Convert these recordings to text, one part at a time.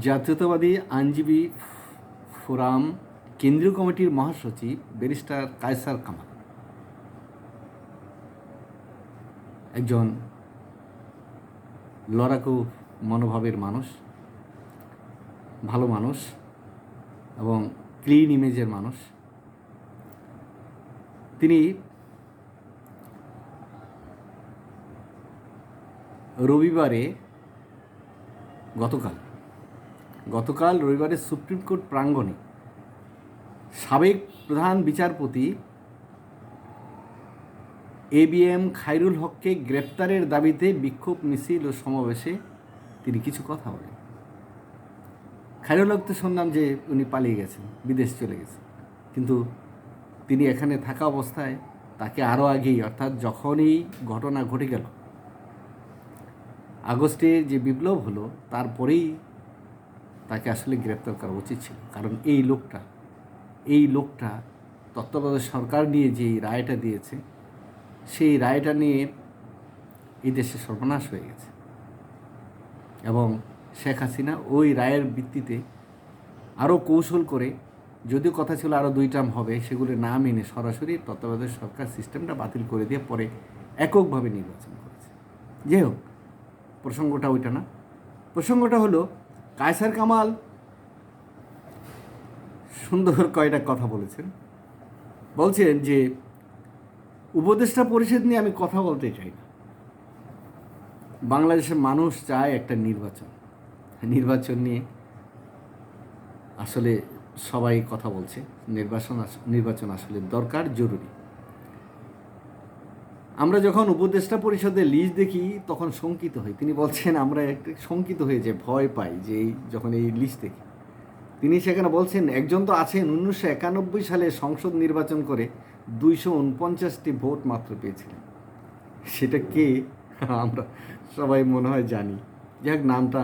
জাতীয়তাবাদী আইনজীবী ফোরাম, কেন্দ্রীয় কমিটির মহাসচিব, ব্যারিস্টার কায়সার কামাল। একজন লড়াকু মনোভাবের মানুষ, ভালো মানুষ এবং ক্লিন ইমেজের মানুষ। তিনি রবিবারে গতকাল গতকাল রবিবারে সুপ্রিম কোর্ট প্রাঙ্গণে সাবেক প্রধান বিচারপতি এ বি এম খাইরুল হককে গ্রেপ্তারের দাবিতে বিক্ষোভ মিছিল ও সমাবেশে তিনি কিছু কথা বলেন। খাইরুল হক তো শুনলাম যে উনি পালিয়ে গেছেন, বিদেশ চলে গেছেন। কিন্তু তিনি এখানে থাকা অবস্থায় তাকে আরও আগেই, অর্থাৎ যখনই ঘটনা ঘটে গেল আগস্টে যে বিপ্লব হলো, তারপরেই তাকে আসলে গ্রেপ্তার করা উচিত ছিল। কারণ এই লোকটা এই লোকটা তত্ত্বাবধায়ক সরকার নিয়ে যে রায়টা দিয়েছে, সেই রায়টা নিয়ে এই দেশে সর্বনাশ হয়ে গেছে। এবং শেখ হাসিনা ওই রায়ের ভিত্তিতে আরও কৌশল করে যদি কথা ছিল আরও দুই টার্ম হবে, সেগুলো না মেনে সরাসরি তত্ত্বাবধায়ক সরকার সিস্টেমটা বাতিল করে দিয়ে পরে এককভাবে নির্বাচন করেছে। যাই হোক, প্রসঙ্গটা ওইটা না। প্রসঙ্গটা হলো কায়সার কামাল। সুন্দর কয়টা কথা বলেছেন। বলছেন যে, উপদেষ্টা পরিষদ নিয়ে আমি কথা বলতে চাই না। বাংলাদেশের মানুষ চায় একটা নির্বাচন। নির্বাচন নিয়ে আসলে সবাই কথা বলছে। নির্বাচন নির্বাচন আসলে দরকার, জরুরি। আমরা যখন উপদেষ্টা পরিষদে লিজ দেখি, তখন শঙ্কিত হই। তিনি বলছেন, আমরা একটু শঙ্কিত হয়ে যে ভয় পাই যে যখন এই লিস্ট দেখি। তিনি সেখানে বলছেন, একজন তো আছেন, উনিশশো একানব্বই সালে সংসদ নির্বাচন করে দুইশো উনপঞ্চাশটি ভোট মাত্র পেয়েছিলেন। সেটা কে? আমরা সবাই মনে হয় জানি। যাক, নামটা,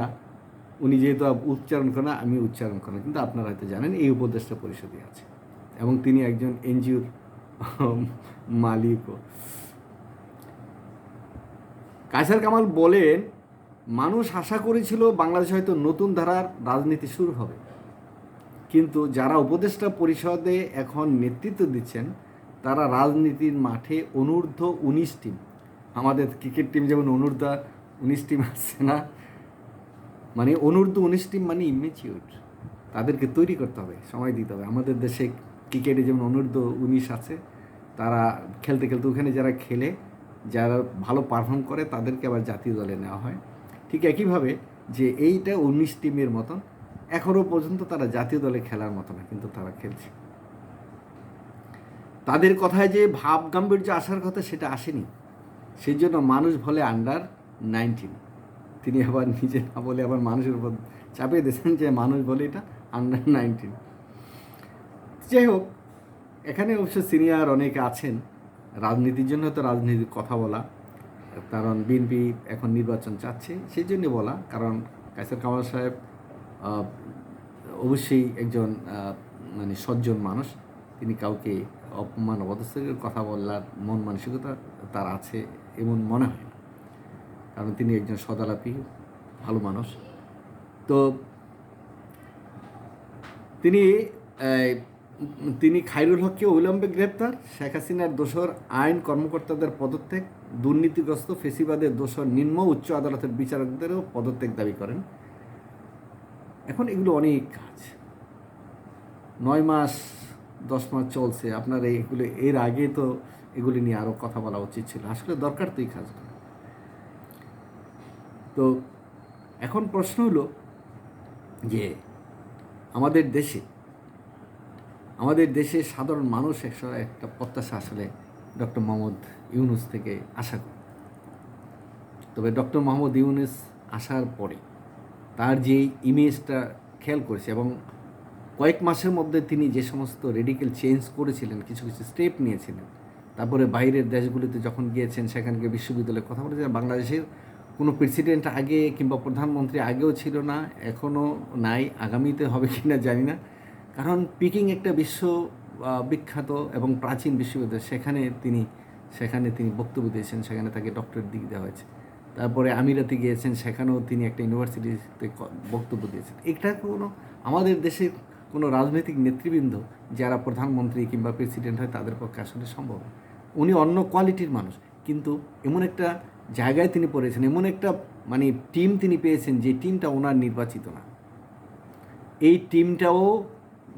উনি যেহেতু উচ্চারণ করেন, আমি উচ্চারণ করেন কিন্তু আপনারা হয়তো জানেন, এই উপদেষ্টা পরিষদে আছে। এবং তিনি একজন এনজিওর মালিকও। কায়সার কামাল বলেন, মানুষ আশা করেছিল বাংলাদেশে হয়তো নতুন ধারার রাজনীতি শুরু হবে। কিন্তু যারা উপদেষ্টা পরিষদে এখন নেতৃত্ব দিচ্ছেন, তারা রাজনীতির মাঠে অনূর্ধ্ব উনিশ টিম। আমাদের ক্রিকেট টিম যেমন অনূর্ধ্ব উনিশ টিম আসছে না? মানে অনূর্ধ্ব উনিশ টিম মানে ইমেচিউর তাদেরকে তৈরি করতে হবে, সময় দিতে হবে। আমাদের দেশে ক্রিকেটে যেমন অনূর্ধ্ব উনিশ আছে, তারা খেলতে খেলতে ওখানে যারা খেলে যারা ভালো পারফর্ম করে তাদেরকে আবার জাতীয় দলে নেওয়া হয়। ঠিক একইভাবে যে এইটা উনিশ টিমের মতন এখনও পর্যন্ত তারা জাতীয় দলে খেলার মতো না, কিন্তু তারা খেলছে। তাদের কথায় যে ভাব গাম্ভীর্য আসার কথা সেটা আসেনি। সেই জন্য মানুষ বলে আন্ডার নাইনটিন তিনি আবার নিজে না বলে আবার মানুষের উপর চাপিয়ে দিয়েছেন যে মানুষ বলে এটা আন্ডার নাইনটিন যাই হোক, এখানে অবশ্য সিনিয়র অনেকে আছেন। রাজনীতির জন্য তো রাজনীতির কথা বলা, কারণ বিএনপি এখন নির্বাচন চাচ্ছে সেই জন্য বলা, কারণ কাইসার কামাল সাহেব অবশ্যই একজন মানে সজ্জন মানুষ। তিনি কাউকে অপমান অবদস্থের কথা বলার মন মানসিকতা তার আছে এমন মনে হয় না। কারণ তিনি একজন সদালাপি ভালো মানুষ। তো তিনি তিনি খাইরুল হককে অবিলম্বে গ্রেপ্তার, শেখ হাসিনার দোসর আইন কর্মকর্তাদের পদত্যাগ, দুর্নীতিগ্রস্ত ফেসিবাদের দোষর নিম্ন উচ্চ আদালতের বিচারকদেরও পদত্যাগ দাবি করেন। এখন এগুলো অনেক কাজ। নয় মাস, দশ মাস চলছে। আপনার এইগুলো এর আগে তো এগুলি নিয়ে আরও কথা বলা উচিত ছিল। আসলে দরকার তো এই কাজগুলো। তো এখন প্রশ্ন হলো যে আমাদের দেশে আমাদের দেশে সাধারণ মানুষ একশো একটা প্রত্যাশা আসলে ডক্টর মোহাম্মদ ইউনুস থেকে আশা করে। তবে ডক্টর মোহাম্মদ ইউনুস আসার পরে তার যে ইমেজটা খেয়াল করেছে এবং কয়েক মাসের মধ্যে তিনি যে সমস্ত রেডিক্যাল চেঞ্জ করেছিলেন, কিছু কিছু স্টেপ নিয়েছিলেন, তারপরে বাইরের দেশগুলিতে যখন গিয়েছেন সেখানকে বিশ্ববিদ্যালয়ে কথা বলেছেন, বাংলাদেশের কোনো প্রেসিডেন্ট আগে কিংবা প্রধানমন্ত্রী আগেও ছিল না এখনও নাই, আগামীতে হবে কি না জানি না। কারণ পিকিং একটা বিশ্ব বিখ্যাত এবং প্রাচীন বিশ্ববিদ্যালয়। সেখানে তিনি সেখানে তিনি বক্তব্য দিয়েছেন, সেখানে তাকে ডক্টর দিক দেওয়া হয়েছে। তারপরে আমিরাতে গিয়েছেন, সেখানেও তিনি একটা ইউনিভার্সিটিতে বক্তব্য দিয়েছেন। এটা কোনো, আমাদের দেশের কোনো রাজনৈতিক নেতৃবৃন্দ যারা প্রধানমন্ত্রী কিংবা প্রেসিডেন্ট হয়, তাদের পক্ষে আসলে সম্ভব উনি অন্য কোয়ালিটির মানুষ, কিন্তু এমন একটা জায়গায় তিনি পড়েছেন, এমন একটা মানে টিম তিনি পেয়েছেন যে টিমটা ওনার নির্বাচিত না। এই টিমটাও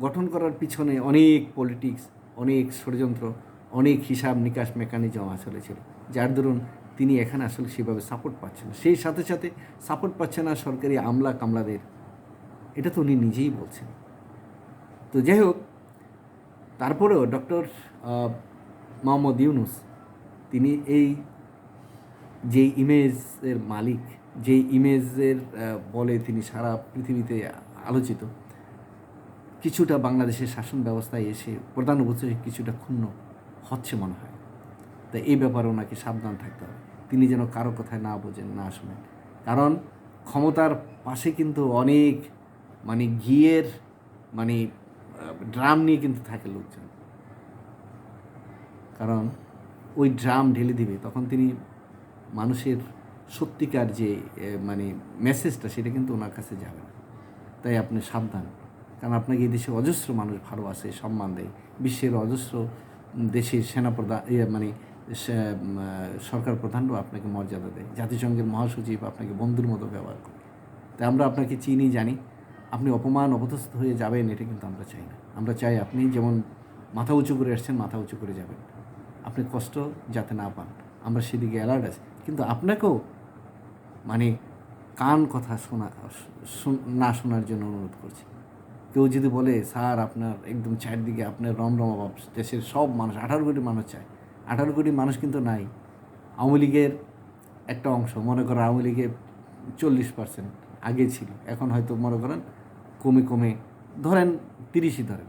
গঠন করার পিছনে অনেক পলিটিক্স অনেক ষড়যন্ত্র, অনেক হিসাব নিকাশ মেকানিজম আসলে ছিল। যার দরুন তিনি এখানে আসলে সেভাবে সাপোর্ট পাচ্ছেন না। সেই সাথে সাথে সাপোর্ট পাচ্ছে না সরকারি আমলা কামলাদের। এটা তো উনি নিজেই বলছেন। তো যাই হোক, তারপরেও ডক্টর মোহাম্মদ ইউনুস, তিনি এই যে ইমেজের মালিক যে ইমেজের বলে তিনি সারা পৃথিবীতে আলোচিত কিছুটা বাংলাদেশের শাসন ব্যবস্থায় এসে প্রধান উপদেষ্টা কিছুটা ক্ষুণ্ণ হচ্ছে মনে হয়। তাই এই ব্যাপারে ওনাকে সাবধান থাকতে হবে। তিনি যেন কারও কথায় না বোঝেন, না শোনেন। কারণ ক্ষমতার পাশে কিন্তু অনেক মানে ঘিয়ের মানে ড্রাম নিয়ে কিন্তু থাকে লোকজন। কারণ ওই ড্রাম ঢেলে দিবে, তখন তিনি মানুষের সত্যিকার যে মানে মেসেজটা সেটা কিন্তু ওনার কাছে যাবে না। তাই আপনি সাবধান। কারণ আপনাকে এই দেশে অজস্র মানুষ ভালোবাসে, সম্মান দেয়। বিশ্বের অজস্র দেশের সেনাপ্রধান মানে সরকার প্রধানও আপনাকে মর্যাদা দেয়। জাতিসংঘের মহাসচিব আপনাকে বন্ধুর মতো ব্যবহার করে। তাই আমরা আপনাকে চিনি, জানি। আপনি অপমান, অপদস্থ হয়ে যাবেন, এটা কিন্তু আমরা চাই না। আমরা চাই আপনি যেমন মাথা উঁচু করে আসছেন, মাথা উঁচু করে যাবেন। আপনি কষ্ট যাতে না পান। আমরা সেদিকে অ্যালার্ট আছি। কিন্তু আপনাকেও মানে কান কথা শোনা, না শোনার জন্য অনুরোধ করছি। কেউ যদি বলে, স্যার, আপনার একদম চারদিকে আপনার রমরমা ভাব, দেশের সব মানুষ, আঠারো কোটি মানুষ চায়। আঠারো কোটি মানুষ কিন্তু নাই। আওয়ামী লীগের একটা অংশ, মনে করেন আওয়ামী লীগের চল্লিশ পার্সেন্ট আগে ছিল। এখন হয়তো মনে করেন কমে কমে, ধরেন তিরিশই ধরেন।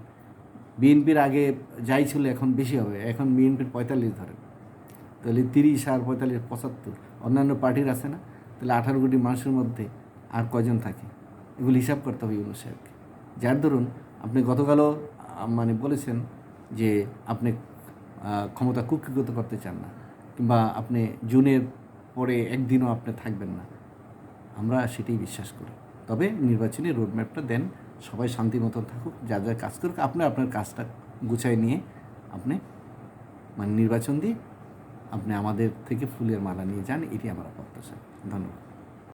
বিএনপির আগে যাই ছিল এখন বেশি হবে, এখন বিএনপির পঁয়তাল্লিশ ধরেন। তাহলে তিরিশ আর পঁয়তাল্লিশ পঁচাত্তর, অন্যান্য পার্টির আছে না? তাহলে আঠারো কোটি মানুষের মধ্যে আর কজন থাকে? এগুলো হিসাব করতে হবে ইউনুস সাহেবকে। যার দরুন আপনি গতকালও মানে বলেছেন যে আপনি ক্ষমতা কুক্ষিগত করতে চান না কিংবা আপনি জুনের পরে একদিনও আপনি থাকবেন না। আমরা সেটাই বিশ্বাস করি। তবে নির্বাচনী রোডম্যাপটা দেন, সবাই শান্তি মতন থাকুক, যা যা কাজ করুক, আপনি আপনার কাজটা গুছাই নিয়ে আপনি মানে নির্বাচন দিয়ে আপনি আমাদের থেকে ফুলের মালা নিয়ে যান, এটি আমার প্রত্যাশা। ধন্যবাদ।